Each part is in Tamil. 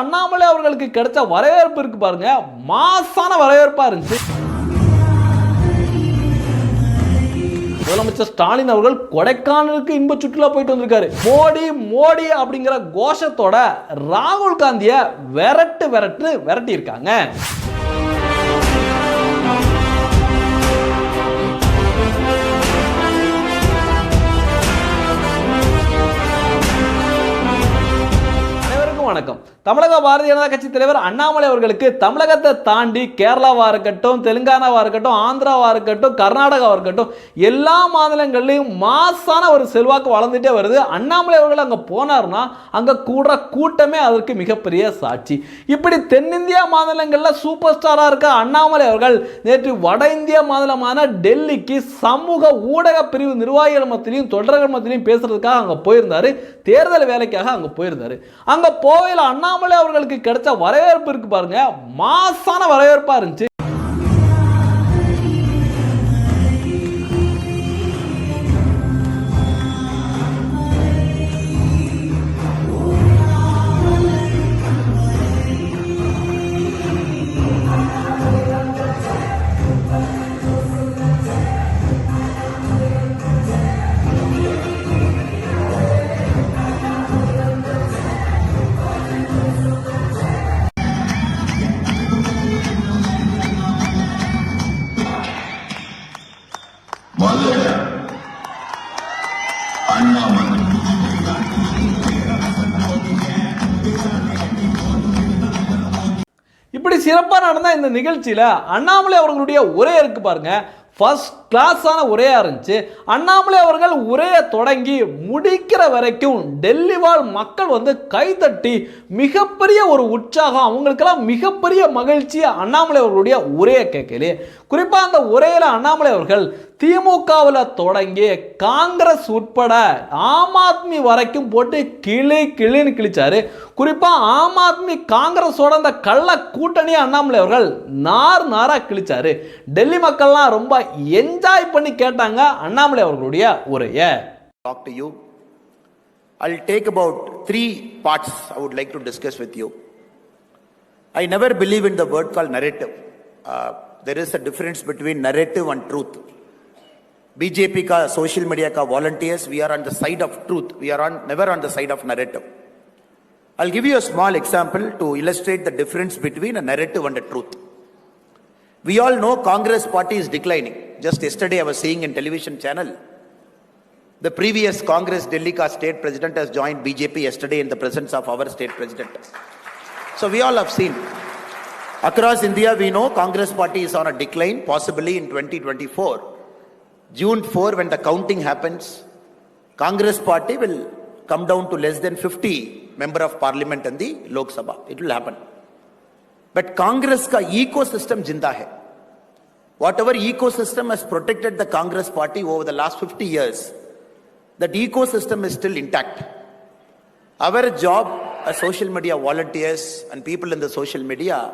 அண்ணாமலை அவர்களுக்கு கிடைச்ச வரவேற்பு இருக்கு பாருங்க. மாசான வரவேற்பா இருந்துச்சு. முதலமைச்சர் ஸ்டாலின் அவர்கள் கொடைக்கானலுக்கு இன்ப சுற்றுலா போயிட்டு வந்திருக்காரு. மோடி மோடி அப்படிங்கிற கோஷத்தோட ராகுல் காந்தியை விரட்டு விரட்டு விரட்டி இருக்காங்க அனைவருக்கும் வணக்கம். தமிழக பாரதிய ஜனதா கட்சி தலைவர் அண்ணாமலை அவர்களுக்கு தமிழகத்தை தாண்டி கேரளாவா இருக்கட்டும் தெலுங்கானாவா இருக்கட்டும் ஆந்திராவா இருக்கட்டும் கர்நாடகாவாக இருக்கட்டும் எல்லா மாநிலங்கள்லையும் மாசான ஒரு செல்வாக்கு வளர்ந்துட்டே வருது. அண்ணாமலை அவர்கள் அங்கே போனார்னா அங்கே கூடுற கூட்டமே அதற்கு மிகப்பெரிய சாட்சி. இப்படி தென்னிந்தியா மாநிலங்களில் சூப்பர் ஸ்டாராக இருக்க அண்ணாமலை அவர்கள் நேற்று வட இந்திய மாநிலமான டெல்லிக்கு சமூக ஊடக பிரிவு நிர்வாகிகள் மத்தியிலையும் தொடர்கள் மத்தியிலையும் பேசுறதுக்காக அங்கே போயிருந்தார். தேர்தல் வேலைக்காக அங்கே போயிருந்தார். அங்கே கோவையில் அண்ணாமலை அவர்களுக்கு கிடைச்ச வரவேற்பு இருக்கு பாருங்க. மாசான வரவேற்பா இருந்துச்சு. சிறப்பாக நடந்த இந்த நிகழ்ச்சியில் அண்ணாமலை அவர்களுடைய உரை இருக்கு பாருங்க. ஃபர்ஸ்ட் கிளாஸான உரையாக இருந்துச்சு. அண்ணாமலை அவர்கள் உரையை தொடங்கி முடிக்கிற வரைக்கும் டெல்லி வாழ் மக்கள் வந்து கைதட்டி மிகப்பெரிய ஒரு உற்சாகம் அவங்களுக்கெல்லாம் மிகப்பெரிய மகிழ்ச்சியை அண்ணாமலை அவர்களுடைய உரையை கேட்கலே குறிப்பாக அந்த உரையில் அண்ணாமலை அவர்கள் திமுகவில் தொடங்கி காங்கிரஸ் உட்பட ஆம் ஆத்மி வரைக்கும் போட்டு கிளி கிளின்னு கிழிச்சாரு. குறிப்பாக ஆம் ஆத்மி காங்கிரஸோட அந்த கள்ள கூட்டணி அண்ணாமலை அவர்கள் நார் நாராக கிழிச்சாரு. டெல்லி மக்கள்லாம் ரொம்ப என்ஜாய் பண்ணி கேட்டாங்க அண்ணாமலை அவர்களுடைய உரையை talk to you. I'll take about three parts I would like to discuss with you. I never believe in the word called narrative. Uh, there is a difference between narrative and truth. BJP ka social media ka volunteers, we are on the side of truth. We are on never on the side of narrative. I'll give you a small example to illustrate the difference between a narrative and a truth. we all know Congress party is declining. Just yesterday I was seeing in television channel the previous Congress Delhi ka state president has joined BJP yesterday in the presence of our state president. So we all have seen. Across India, we know Congress party is on a decline, possibly in 2024. June 4, when the counting happens, Congress party will come down to less than 50 member of parliament in the Lok Sabha. It will happen. But Congress ecosystem jinda hai. Whatever ecosystem has protected the Congress party over the last 50 years, that ecosystem is still intact. Our job as social media volunteers and people in the social media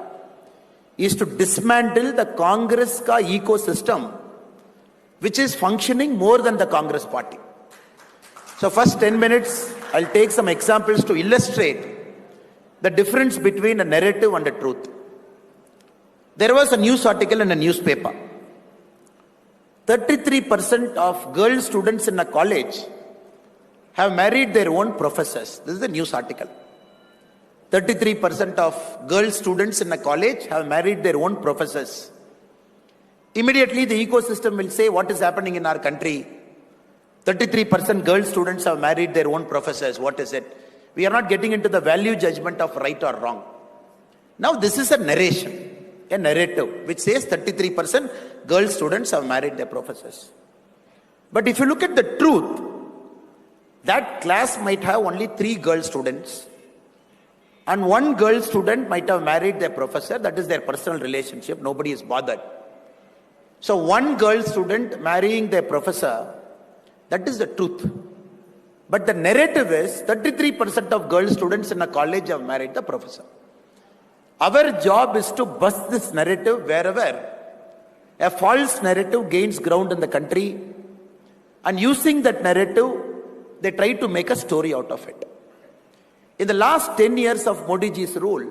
is to dismantle the Congress ecosystem, which is functioning more than the Congress party. So, first 10 minutes, I'll take some examples to illustrate the difference between a narrative and a truth. There was a news article in a newspaper. 33% of girl students in a college have married their own professors. This is the news article. 33% of girl students in a college have married their own professors. Immediately, the ecosystem will say what is happening in our country. 33% girl students have married their own professors. What is it? We are not getting into the value judgment of right or wrong. Now, this is a narration, a narrative, which says 33% girl students have married their professors. But if you look at the truth, that class might have only three girl students, and one girl student might have married their professor. That is their personal relationship. Nobody is bothered. So, one girl student marrying their professor, that is the truth. But the narrative is 33% of girl students in a college have married the professor. Our job is to bust this narrative wherever a false narrative gains ground in the country, and using that narrative, they try to make a story out of it. In the last 10 years of Modi ji's rule,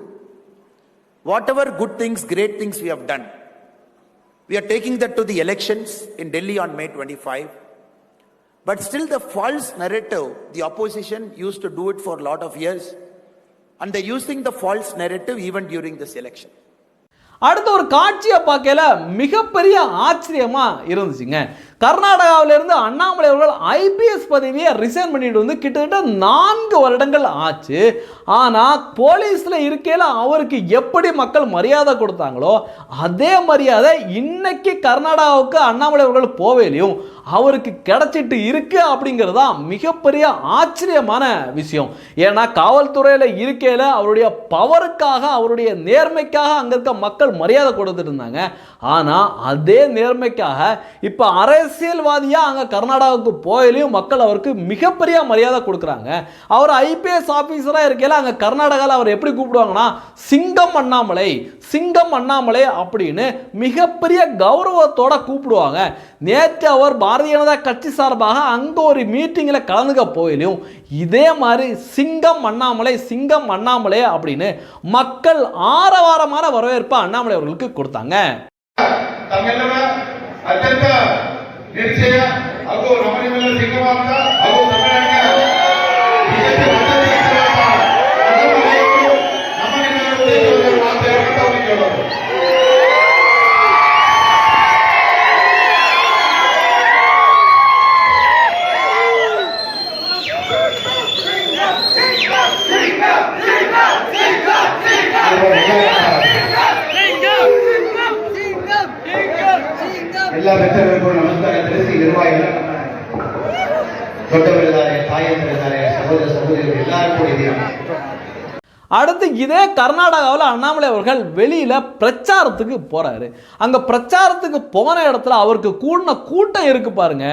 whatever good things, great things we have done, we are taking that to the elections in Delhi on May 25. But still, the false narrative, the opposition used to do it for a lot of years, and they're using the false narrative even during this election. அடுத்த ஒரு காட்சியை பார்க்கல மிகப்பெரிய ஆச்சரியமா இருந்துச்சுங்க கர்நாடகாவிலிருந்து அண்ணாமலை அவர்கள் ஐபிஎஸ் பதவியை ரிசைன் பண்ணிட்டு வந்து கிட்டத்தட்ட நான்கு வருடங்கள் ஆச்சு. ஆனால் போலீஸில் இருக்கையில் அவருக்கு எப்படி மக்கள் மரியாதை கொடுத்தாங்களோ அதே மரியாதை இன்னைக்கு கர்நாடகாவுக்கு அண்ணாமலை அவர்கள் போவேலையும் அவருக்கு கிடைச்சிட்டு இருக்கு அப்படிங்கிறது தான் மிகப்பெரிய ஆச்சரியமான விஷயம். ஏன்னா காவல்துறையில் இருக்கையில் அவருடைய பவருக்காக அவருடைய நேர்மைக்காக அங்கே இருக்க மக்கள் மரியாதை கொடுத்துட்டு இருந்தாங்க. ஆனால் அதே நேர்மைக்காக இப்போ அரசியல்வாதியாக அங்கே கர்நாடகாவுக்கு போயிலையும் மக்கள் அவருக்கு மிகப்பெரிய மரியாதை கொடுக்குறாங்க. அவர் ஐபிஎஸ் ஆஃபீஸராக இருக்கையில் அங்கே கர்நாடகாவில் அவர் எப்படி கூப்பிடுவாங்கன்னா சிங்கம் அண்ணாமலை சிங்கம் அண்ணாமலை அப்படின்னு மிகப்பெரிய கௌரவத்தோட கூப்பிடுவாங்க. நேற்று அவர் பாரதிய ஜனதா கட்சி சார்பாக அங்கே ஒரு மீட்டிங்கில் கலந்துக்க போயிலையும் இதே மாதிரி சிங்கம் அண்ணாமலை சிங்கம் அண்ணாமலை அப்படின்னு மக்கள் ஆரவாரமான வரவேற்பை அண்ணாமலை அவர்களுக்கு கொடுத்தாங்க. ತಮ್ಮೆಲ್ಲರ ಅತ್ಯಂತ ನಿರೀಕ್ಷೆಯ ಹಾಗೂ ನಮ್ಮ ನಿಮ್ಮೆಲ್ಲರ ಸಿಂಗವಾದ ಹಾಗೂ ಕರ್ನಾಟಕ ಬಿಜೆಪಿ ದೊಡ್ಡವರಿದ್ದಾರೆ ತಾಯಂದಿರಿದ್ದಾರೆ ಸಹೋದರ ಸಹೋದರಿಯರು ಎಲ್ಲರೂ ಕೂಡ ಇದ್ದೀರಾ அடுத்து இதே கர்நாடகாவில் அண்ணாமலை அவர்கள் வெளியில் பிரச்சாரத்துக்கு போகிறாரு அங்கே பிரச்சாரத்துக்கு போன இடத்துல அவருக்கு கூடின கூட்டம் இருக்கு பாருங்க.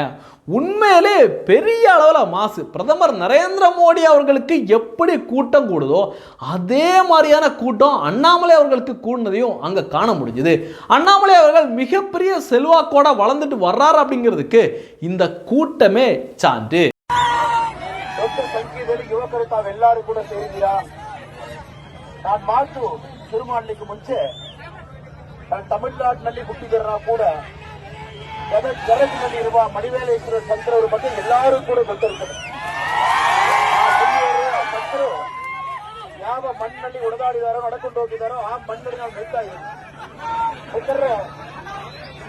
உண்மையிலே பெரிய அளவில் மாசு. பிரதமர் நரேந்திர மோடி அவர்களுக்கு எப்படி கூட்டம் கூடுதோ அதே மாதிரியான கூட்டம் அண்ணாமலை அவர்களுக்கு கூடினதையும் அங்கே காண முடிஞ்சுது. அண்ணாமலை அவர்கள் மிகப்பெரிய செல்வாக்கோட வளர்ந்துட்டு வர்றாரு அப்படிங்கிறதுக்கு இந்த கூட்டமே சான்று. டாக்டர் கூட சேர்ந்தியா? ನಾನು ಮಾತು ಶುರು ಮಾಡಲಿಕ್ಕೆ ಮುಂಚೆ ನಾನು ತಮಿಳುನಾಡಿನಲ್ಲಿ ಹುಟ್ಟಿದರ ಕೂಡ ಗದಗ ಗದಗಿನಲ್ಲಿರುವ ಮಡಿವೇಲೇಶ್ವರ ಸಂತರವರ ಬಗ್ಗೆ ಎಲ್ಲರೂ ಕೂಡ ಗೊತ್ತಿರುತ್ತದೆ ಆ ಮುನಿಯರು, ಆ ಸಂತರು ಯಾವ ಮಣ್ಣಲ್ಲಿ ಒಡೆದಾಡಿದಾರೋ ನಡ್ಕೊಂಡು ಹೋಗಿದಾರೋ ಆ ಮಣ್ಣಲ್ಲಿ ನಾವು ನಿಲ್ತಾ ಇದ್ದೀವಿ ಯಾಕಂದ್ರೆ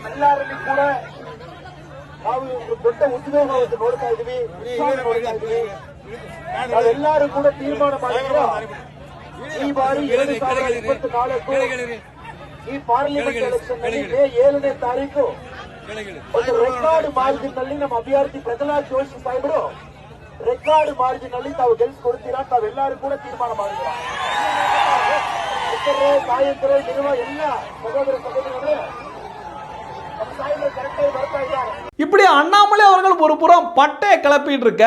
ಎಲ್ಲರಲ್ಲಿ ಕೂಡ ನಾವು ಒಂದು ದೊಡ್ಡ ಉದ್ವೇಗವನ್ನು ನೋಡ್ತಾ ಇದೀವಿ ಉತ್ಸಾಹ ನೋಡ್ತಾ ಇದೀವಿ ನಾವೆಲ್ಲರೂ ಕೂಡ ತೀರ್ಮಾನ ಮಾಡಿದ್ರು ಈ ಬಾರಿ ಎರಡು ಸಾವಿರದ ಇಪ್ಪತ್ತು ನಾಲ್ಕು ಈ ಪಾರ್ಲಿಮೆಂಟ್ ಎಲೆಕ್ಷನ್ನಲ್ಲಿ ಮೇ ಏಳನೇ ತಾರೀಕು ಒಂದು ರೆಕಾರ್ಡ್ ಮಾರ್ಜಿನ್ನಲ್ಲಿ ನಮ್ಮ ಅಭ್ಯರ್ಥಿ ಪ್ರಹ್ಲಾದ್ ಜೋಶಿ ಸಾಹೇಬರು ರೆಕಾರ್ಡ್ ಮಾರ್ಜಿನ್ನಲ್ಲಿ ತಾವು ಗೆಲ್ಸ್ಕೊಡ್ತೀರಾ ತಾವೆಲ್ಲರೂ ಕೂಡ ತೀರ್ಮಾನ ಮಾಡಿದ್ರ ಮಿತ್ರರೇ ಇರುವ ಎಲ್ಲ ಸಹೋದರ ಸಹೋದರಿಗಳೇ இப்படி அண்ணாமலை அவர்கள் ஒரு புறம் பட்டையை கிளப்பிட்டு இருக்க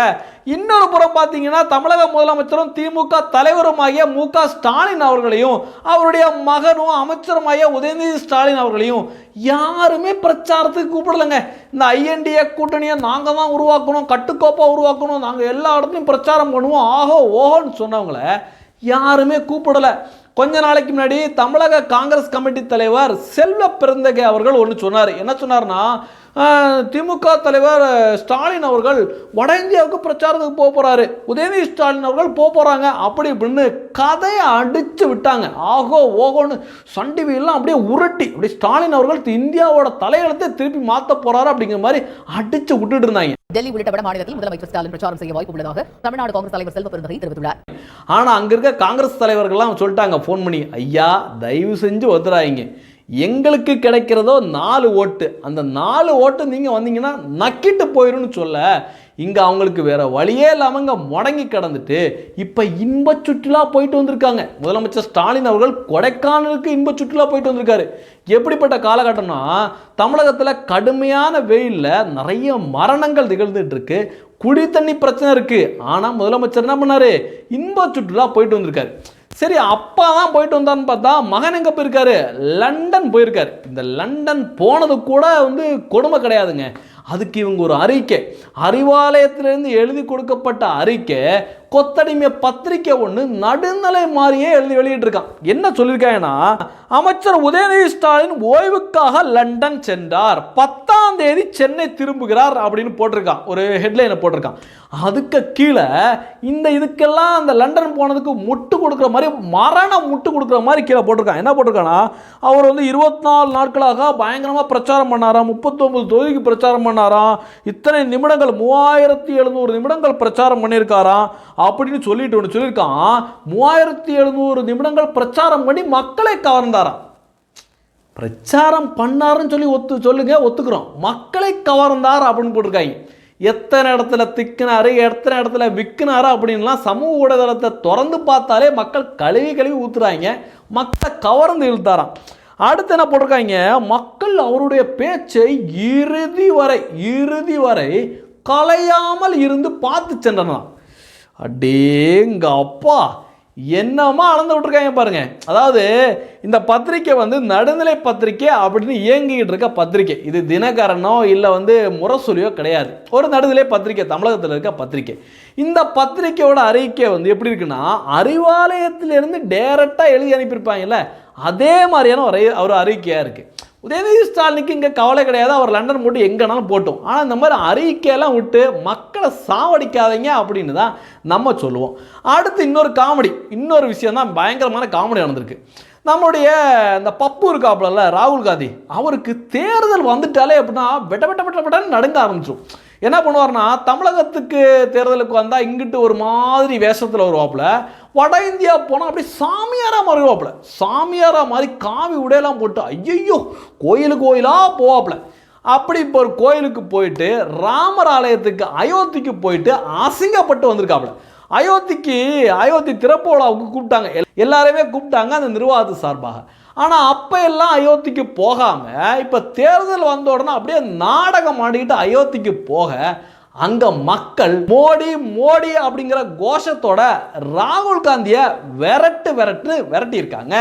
இன்னொரு புறம் பார்த்தீங்கன்னா தமிழக முதலமைச்சரும் திமுக தலைவருமாகிய மு க ஸ்டாலின் அவர்களையும் அவருடைய மகனும் அமைச்சருமாகிய உதயநிதி ஸ்டாலின் அவர்களையும் யாருமே பிரச்சாரத்துக்கு கூப்பிடலைங்க. இந்த ஐஎன்டிஏ கூட்டணியை நாங்கள் தான் உருவாக்கணும் கட்டுக்கோப்பாக உருவாக்கணும் நாங்கள் எல்லா இடத்துலையும் பிரச்சாரம் பண்ணுவோம் ஆஹோ ஓஹோன்னு சொன்னவங்கள யாருமே கூப்பிடலை. கொஞ்ச நாளைக்கு முன்னாடி தமிழக காங்கிரஸ் கமிட்டி தலைவர் செல்வ பெருந்தகை அவர்கள் ஒன்று சொன்னார். என்ன சொன்னார்னா திமுக தலைவர் ஸ்டாலின் அவர்கள் வட இந்தியாவுக்கு பிரச்சாரத்துக்கு போக போகிறாரு உதயநிதி ஸ்டாலின் அவர்கள் போக போகிறாங்க அப்படி இப்படின்னு கதையை அடித்து விட்டாங்க. ஆகோ ஓகோன்னு சன் டிவியெல்லாம் அப்படியே உருட்டி அப்படியே ஸ்டாலின் அவர்கள் இந்தியாவோட தலையெழுத்தை திருப்பி மாற்ற போகிறாரு அப்படிங்கிற மாதிரி அடித்து விட்டுட்டு இருந்தாங்க. டெல்லி உள்ளிட்ட வட மாநிலத்தில் முதலமைச்சர் ஸ்டாலின் பிரச்சாரம் செய்ய வாய்ப்பு உள்ளதாக தமிழ்நாடு காங்கிரஸ் தலைவர் செல்வ பெருந்தகை தெரிவித்துள்ளார். ஆனால் அங்கே இருக்க காங்கிரஸ் தலைவர்கள்லாம் சொல்லிட்டாங்க ஃபோன் பண்ணி ஐயா தயவு செஞ்சு ஒத்துறாங்க எங்களுக்கு கிடைக்கிறதோ நாலு ஓட்டு. அந்த நாலு ஓட்டு நீங்கள் வந்தீங்கன்னா நக்கிட்டு போயிடும்னு சொல்ல இங்கே அவங்களுக்கு வேற வழியே இல்லாமல் இங்கே முடங்கி கிடந்துட்டு இப்போ இன்ப சுற்றுலா போயிட்டு வந்திருக்காங்க. முதலமைச்சர் ஸ்டாலின் அவர்கள் கொடைக்கானலுக்கு இன்ப சுற்றுலா போயிட்டு வந்திருக்காரு. எப்படிப்பட்ட காலகட்டம்னா தமிழகத்தில் கடுமையான வெயிலில் நிறைய மரணங்கள் நிகழ்ந்துட்டு இருக்கு. குடி தண்ணி பிரச்சனை இருக்குது ஆனால் முதலமைச்சர் என்ன பண்ணார்? இன்ப சுற்றுலா போயிட்டு வந்திருக்காரு. சரி அப்பா தான் போயிட்டு வந்தான்னு பார்த்தா மகன் எங்கே போயிருக்காரு? லண்டன் போயிருக்காரு. இந்த லண்டன் போனது கூட வந்து கொடுமை கிடையாதுங்க. அதுக்கு இவங்க ஒரு அறிக்கை. அறிவாலயத்திலிருந்து எழுதி கொடுக்கப்பட்ட அறிக்கை கொத்தடிமை பத்திரிக்கை ஒன்று நடுநிலை மாதிரியே எழுதி வெளியிட்டிருக்கான். என்ன சொல்லியிருக்காங்கன்னா அமைச்சர் உதயநிதி ஸ்டாலின் ஓய்வுக்காக லண்டன் சென்றார். பத்தாம் தேதி சென்னை திரும்புகிறார் அப்படின்னு போட்டிருக்கான். ஒரு ஹெட்லைனை போட்டிருக்கான். அதுக்கு கீழே இந்த இதுக்கெல்லாம் அந்த லண்டன் போனதுக்கு முட்டு கொடுக்குற மாதிரி மரணம் முட்டு கொடுக்குற மாதிரி கீழே போட்டிருக்கான். என்ன போட்டிருக்கான்னா அவர் வந்து இருபத்தி நாலு நாட்களாக பயங்கரமாக பிரச்சாரம் பண்ணாராம். முப்பத்தொம்பது தொகுதிக்கு பிரச்சாரம் பண்ணாராம். இத்தனை நிமிடங்கள் மூவாயிரத்தி எழுநூறு நிமிடங்கள் பிரச்சாரம் பண்ணியிருக்காராம். அப்படின்னு சொல்லிட்டு ஒன்று சொல்லியிருக்கான். மூவாயிரத்தி எழுநூறு நிமிடங்கள் பிரச்சாரம் பண்ணி மக்களை கவர்ந்தாராம். பிரச்சாரம் பண்ணாருன்னு சொல்லி ஒத்து சொல்லுங்க ஒத்துக்கிறோம். மக்களை கவர்ந்தார் அப்படின்னு போட்டிருக்காங்க. எத்தனை இடத்துல திக்கினாரு எத்தனை இடத்துல விற்கினாரு அப்படின்லாம் சமூக ஊடகத்தை திறந்து பார்த்தாலே மக்கள் கழுவி கழுவி ஊத்துறாங்க. மக்களை கவர்ந்து இழுத்தாராம். அடுத்து என்ன போட்டிருக்காங்க? மக்கள் அவருடைய பேச்சை இறுதி வரை இறுதி வரை கலையாமல் இருந்து பார்த்து சென்றனாம் அடேங்க அப்பா என்னமா அளந்து விட்டுருக்காங்க பாருங்க. அதாவது இந்த பத்திரிக்கை வந்து நடுநிலை பத்திரிக்கை அப்படின்னு இயங்கிக்கிட்டு இருக்க பத்திரிக்கை. இது தினகரனோ இல்லை வந்து முரசொலியோ கிடையாது. ஒரு நடுநிலை பத்திரிக்கை தமிழகத்தில் இருக்க பத்திரிக்கை. இந்த பத்திரிக்கையோட அறிக்கை வந்து எப்படி இருக்குன்னா அறிவாலயத்திலிருந்து டேரெக்டாக எழுதி அனுப்பியிருப்பாங்கல்ல அதே மாதிரியான ஒரு ஒரு அறிக்கையாக இருக்குது உதயநிதி ஸ்டாலினுக்கு இங்கே கவலை கிடையாது. அவர் லண்டன் போட்டு எங்கேனாலும் போட்டோம். ஆனால் இந்த மாதிரி அறிக்கையெல்லாம் விட்டு மக்களை சாவடிக்காதீங்க அப்படின்னு தான் நம்ம சொல்லுவோம். அடுத்து இன்னொரு காமெடி. இன்னொரு விஷயம் தான் பயங்கரமான காமெடி நடந்திருக்கு. நம்மளுடைய இந்த பப்பு இருக்காப்புல ராகுல் காந்தி. அவருக்கு தேர்தல் வந்துட்டாலே அப்படின்னா வெட்ட வெட்ட வெட்ட வெட்டன்னு நடுங்க ஆரம்பிச்சிடும் என்ன பண்ணுவார்னா தமிழகத்துக்கு தேர்தலுக்கு வந்தால் இங்கிட்டு ஒரு மாதிரி வேஷத்தில் வருவாப்புல. வட இந்தியா போனால் அப்படி சாமியாராக மாறிடுவாப்புல சாமியாராக மாதிரி காவி உடையெல்லாம் போட்டு ஐயையோ கோயிலு கோயிலாக போவாப்புல. அப்படி இப்போ ஒரு கோயிலுக்கு போயிட்டு ராமர் ஆலயத்துக்கு அயோத்திக்கு போயிட்டு அசிங்கப்பட்டு வந்திருக்காப்புல. அயோத்திக்கு அயோத்தி திறப்போலாவுக்கு கூப்பிட்டாங்க. எல்- எல்லாரையுமே கூப்பிட்டாங்க அந்த நிர்வாகத்து சார்பாக. ஆனால் அப்போ எல்லாம் அயோத்திக்கு போகாமல் இப்போ தேர்தல் வந்த உடனே அப்படியே நாடகம் ஆடிக்கிட்டு அயோத்திக்கு போக அங்கே மக்கள் மோடி மோடி அப்படிங்கிற கோஷத்தோட ராகுல் காந்தியை விரட்டு விரட்டு விரட்டியிருக்காங்க.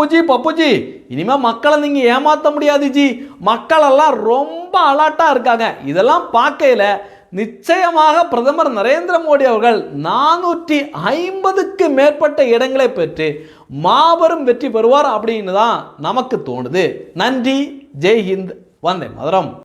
பப்புஜி பப்புஜி. இனிமேல் மக்களை நீங்கள் ஏமாற்ற முடியாது ஜி. மக்களெல்லாம் ரொம்ப அலாட்டாக இருக்காங்க. இதெல்லாம் பார்க்கையில நிச்சயமாக பிரதமர் நரேந்திர மோடி அவர்கள் நானூற்றி ஐம்பதுக்கு மேற்பட்ட இடங்களை பெற்று மாபெரும் வெற்றி பெறுவார் அப்படின்னு தான் நமக்கு தோணுது. நன்றி. ஜெய் ஹிந்த் வந்தே மதுரம்.